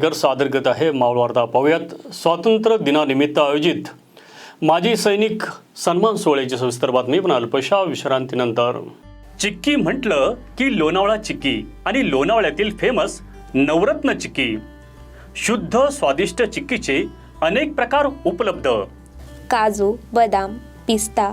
कर सादर करत आहे मावळवार्ता पाहूयात. स्वातंत्र्य दिनानिमित्त आयोजित माजी सैनिक सन्मान सोहळ्याची सविस्तर बातमी पण अल्पशा विश्रांतीनंतर. चिक्की म्हटलं की लोणावळा चिक्की आणि लोणावळ्यातील फेमस नवरत्न चिक्की. शुद्ध स्वादिष्ट चिक्कीचे अनेक प्रकार उपलब्ध. काजू बदाम पिस्ता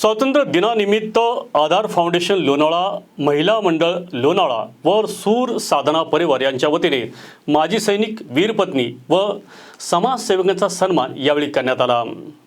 स्वातंत्र्य दिनानिमित्त आधार फाउंडेशन लोणावळा महिला मंडळ लोणावळा व सूर साधना परिवार यांच्या वतीने माजी सैनिक वीरपत्नी व समाजसेवकांचा सन्मान यावेळी करण्यात आला.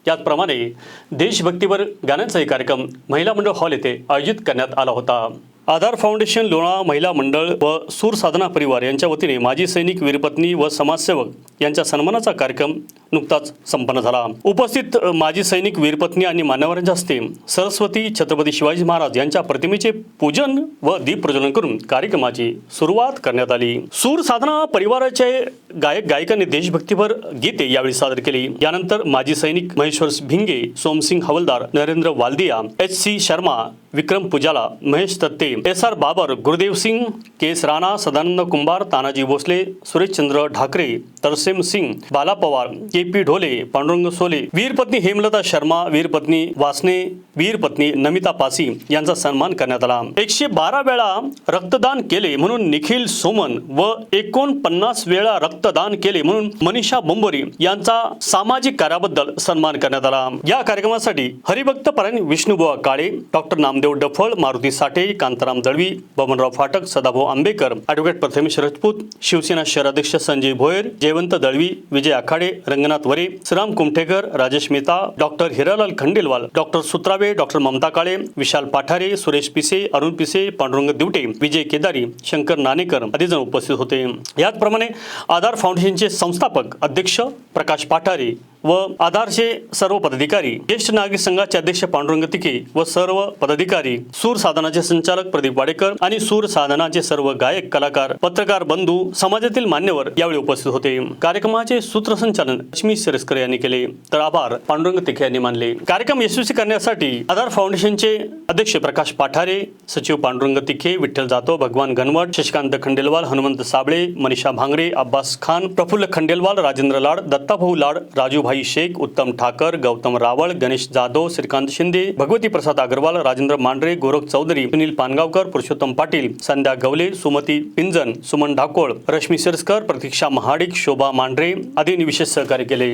त्याचप्रमाणे देशभक्तीवर गाण्याचाही कार्यक्रम महिला मंडळ हॉल येथे आयोजित करण्यात आला होता. आधार फाउंडेशन लोणाळा महिला मंडळ व सूर साधना परिवार यांच्या वतीने माजी सैनिक वीरपत्नी व समाजसेवक यांच्या सन्मानाचा कार्यक्रम नुकताच संपन्न झाला. उपस्थित माजी सैनिक वीरपत्नी आणि मान्यवरांच्या हस्ते सरस्वती छत्रपती शिवाजी महाराज यांच्या प्रतिमेचे पूजन व दीप प्रज्वलन करून कार्यक्रमाची सुरुवात करण्यात आली. सूर साधना परिवाराचे गायक गायिकांनी देशभक्तीपर गीते यावेळी सादर केली. यानंतर माजी सैनिक महेश्वर भिंगे सोमसिंग हवलदार Narendra Waldiya H C Sharma Vikram Pujala Mahesh Tatte S R Babar Gurudev Singh केस राणा सदानंद कुंभार तानाजी भोसले सुरेशचंद्र ठाकरे तरसेम सिंग बाला पवार के पी ढोले पांडुरंग सोले वीरपत्नी हेमलता शर्मा वीरपत्नी वासने वीरपत्नी नमिता पासी यांचा सन्मान करण्यात आला. एकशे बारा वेळा रक्तदान केले म्हणून निखिल सोमन व एकोणपन्नास वेळा रक्त रक्तदान केले म्हणून मनीषा बोंबोरी यांचा सामाजिक कार्याबद्दल सन्मान करण्यात आला. या कार्यक्रमासाठी हरिभक्त परायण विष्णुबुवा काळे डॉक्टर नामदेव डफळ मारुती साठे कांताराम दळवी बबनराव फाटक सदाभाऊ आंबेकर ॲडव्होकेट प्रथमेश राजपूत शिवसेना शहराध्यक्ष Sanjay Bhoyar Jaywant Dalvi Vijay Akhade Ranganath Vare Shriram Kumthekar Rajesh Mehta doctor Hiralal Khandelwal doctor Sutrave doctor Mamata Kale Vishal Pathare Suresh Pise Arun Pise Pandurang Divate विजय केदारी शंकर नाणेकर आदी जण उपस्थित होते. याचप्रमाणे आधार फाउंडेशनचे संस्थापक अध्यक्ष प्रकाश पाठारे व आधारचे सर्व पदाधिकारी ज्येष्ठ नागरिक संघाचे अध्यक्ष पांडुरंग तिके व सर्व पदाधिकारी सूर साधनाचे संचालक प्रदीप वाडेकर आणि सूर साधनाचे सर्व गायक कलाकार पत्रकार बंधू समाजातील मान्यवर यावेळी उपस्थित होते. कार्यक्रमाचे सूत्रसंचालन लक्ष्मी सिरस्कर यांनी केले. तर आभार पांडुरंग तिके यांनी मानले. कार्यक्रम यशस्वी करण्यासाठी आधार फाउंडेशनचे अध्यक्ष प्रकाश पाठारे सचिव पांडुरंग तिखे विठ्ठल जाधव भगवान घनवट शशिकांत खंडेलवाल हनुमंत साबळे मनीषा भांगरे अब्बास खान प्रफुल्ल खंडेलवाल राजेंद्र लाड दत्ताभाऊ लाड राजूभाई शेख उत्तम ठाकर गौतम रावळ गणेश जाधव श्रीकांत शिंदे भगवती प्रसाद अग्रवाल राजेंद्र मांढरे गोरख चौधरी सुनील पानगावकर पुरुषोत्तम पाटील संध्या गवले सुमती पिंजन सुमन ढाकोळ रश्मी सिरस्कर प्रतीक्षा महाडिक शोभा मांढरे आदींनी विशेष सहकार्य केले.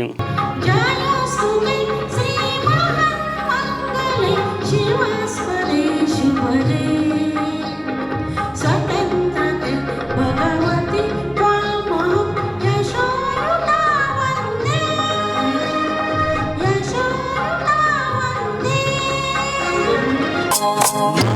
माँ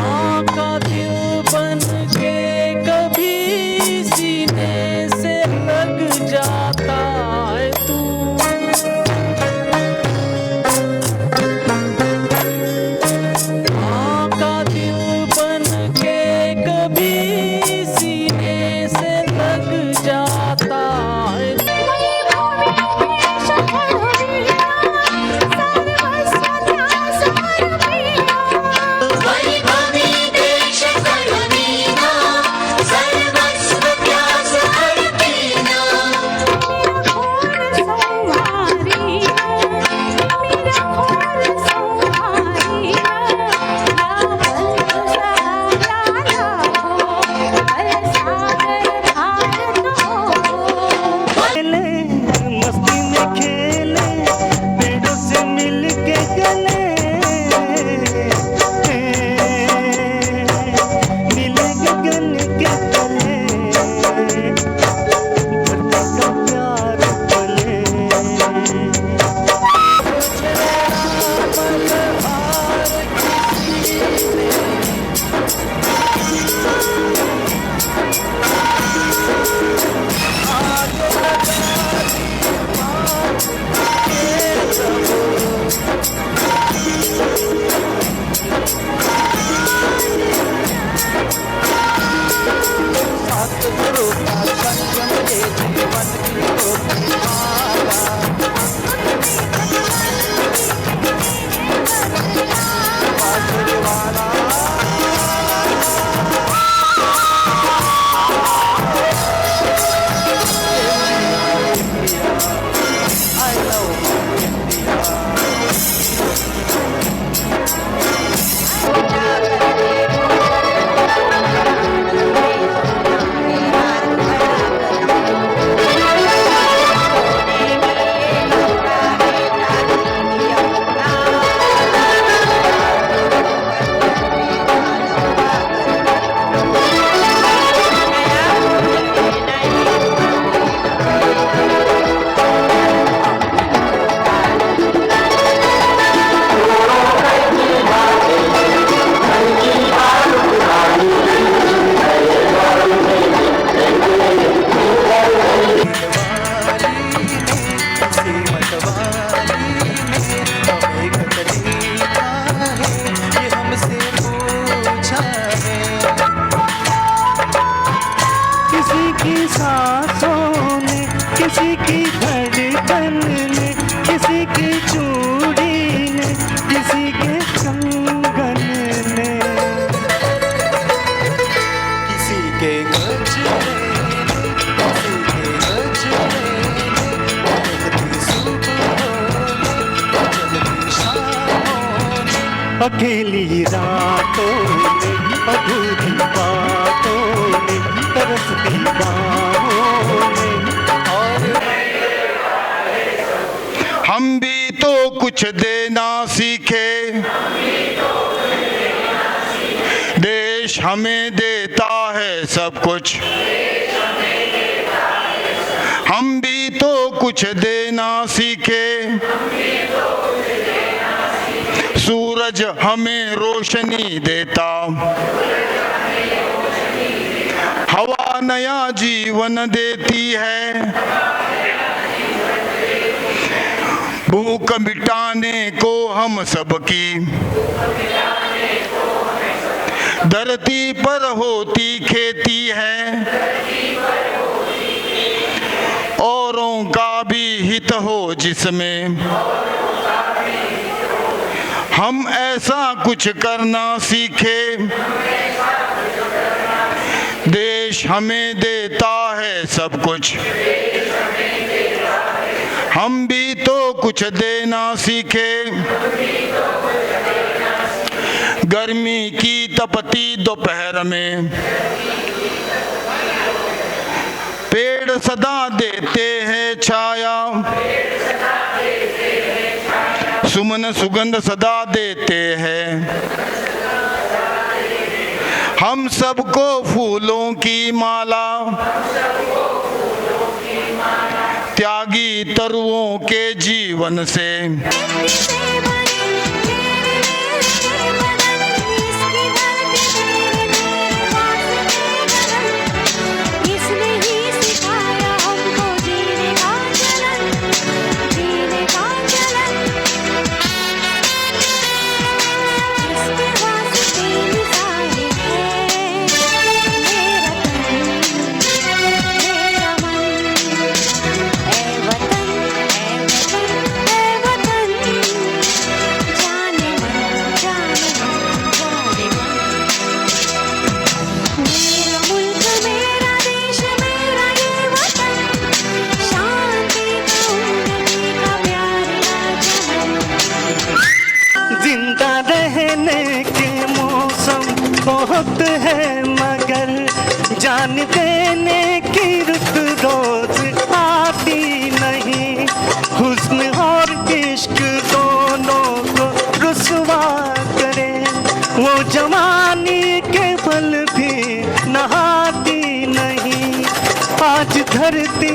किसी की धड़कन ने किसी की चूड़ी ने किसी के गजरे ने किसी के गज ने जगती सुबहों अकेली रातों में अधूरी बातों में तरसती बात कुछ देना सीखे। देश हमें देता है सब कुछ। हम भी तो कुछ देना सीखे। सूरज हमें रोशनी देता। हवा नया जीवन देती है। भूख मिटाने को हम सबकी। धरती पर होती खेती है। औरों का भी हित हो जिसमें। हम ऐसा कुछ करना सीखे। देश हमें देता है सब कुछ। हम भी तो कुछ देना सीखे। गर्मी की तपती दोपहर में। पेड़ सदा देते हैं छाया। सुमन सुगंध सदा देते हैं। हम सबको फूलों की माला। तरुओं के जीवन से। रहने के मौसम बहुत है मगर जान देने की रुत रोज आती नहीं। हुस्न और इश्क दोनों को रुसवा करे। वो जवानी के पल भी नहाती नहीं। आज धरती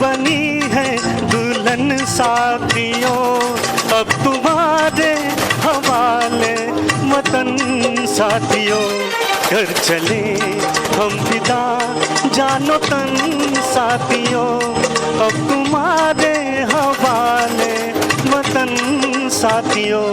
बनी है दुल्हन साथियों अब तुम्हारे वाले मतन साथियों कर चले हम पिता जानो तन साथियों। अब तुम्हारे हवाले मतन साथियों।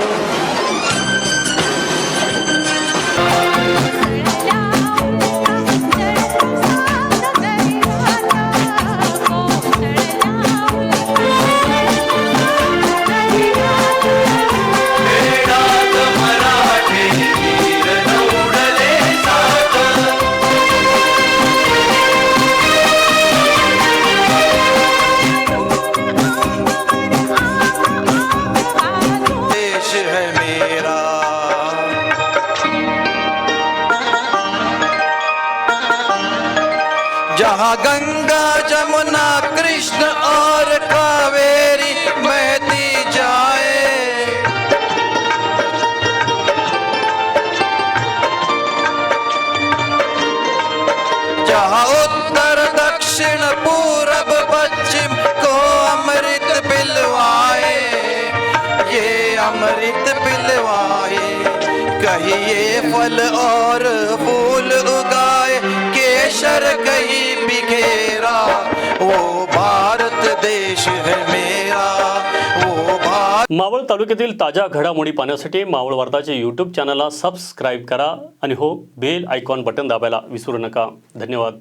कहिए फल और फूल उगाए केशर कहीं बिखेरा वो भारत देश है मेरा वो भारत मावळ तालुक्यातील ताज्या घडामोडी पाहण्यासाठी मावळ वार्ताचे यूट्यूब चॅनलला सबस्क्राईब करा आणि हो बेल आयकॉन बटन दाबायला विसरू नका. धन्यवाद.